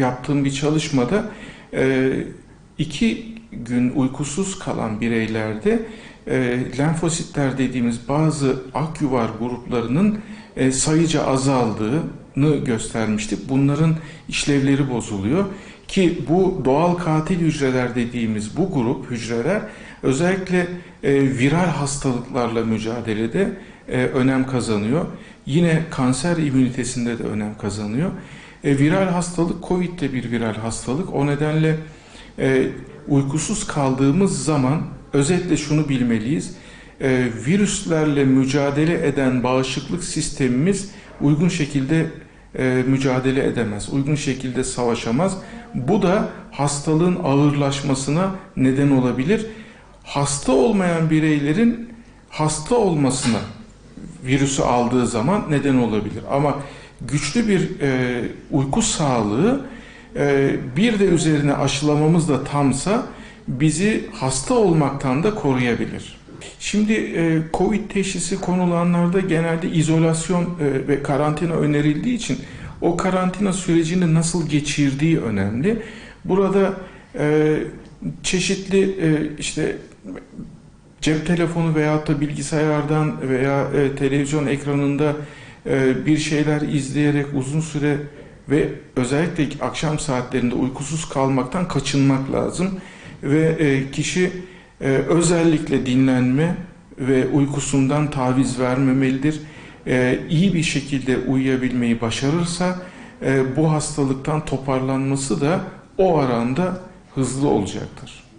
yaptığım bir çalışmada e, iki gün uykusuz kalan bireylerde e, lenfositler dediğimiz bazı akyuvar gruplarının e, sayıca azaldığını göstermiştik. Bunların işlevleri bozuluyor ki bu doğal katil hücreler dediğimiz bu grup hücreler özellikle viral hastalıklarla mücadelede önem kazanıyor. Yine kanser immünitesinde de önem kazanıyor. E, viral hastalık COVID de bir viral hastalık. O nedenle e, uykusuz kaldığımız zaman özetle şunu bilmeliyiz. E, virüslerle mücadele eden bağışıklık sistemimiz uygun şekilde e, mücadele edemez. Uygun şekilde savaşamaz. Bu da hastalığın ağırlaşmasına neden olabilir. Hasta olmayan bireylerin hasta olmasına virüsü aldığı zaman neden olabilir. Ama güçlü bir e, uyku sağlığı e, bir de üzerine aşılamamız da tamsa bizi hasta olmaktan da koruyabilir. Şimdi e, Covid teşhisi konulanlarda genelde izolasyon e, ve karantina önerildiği için o karantina sürecini nasıl geçirdiği önemli. Burada e, çeşitli e, işte cep telefonu veyahut da bilgisayardan veya e, televizyon ekranında e, bir şeyler izleyerek uzun süre ve özellikle akşam saatlerinde uykusuz kalmaktan kaçınmak lazım ve e, kişi e, özellikle dinlenme ve uykusundan taviz vermemelidir. E, iyi bir şekilde uyuyabilmeyi başarırsa e, bu hastalıktan toparlanması da o aranda hızlı olacaktır.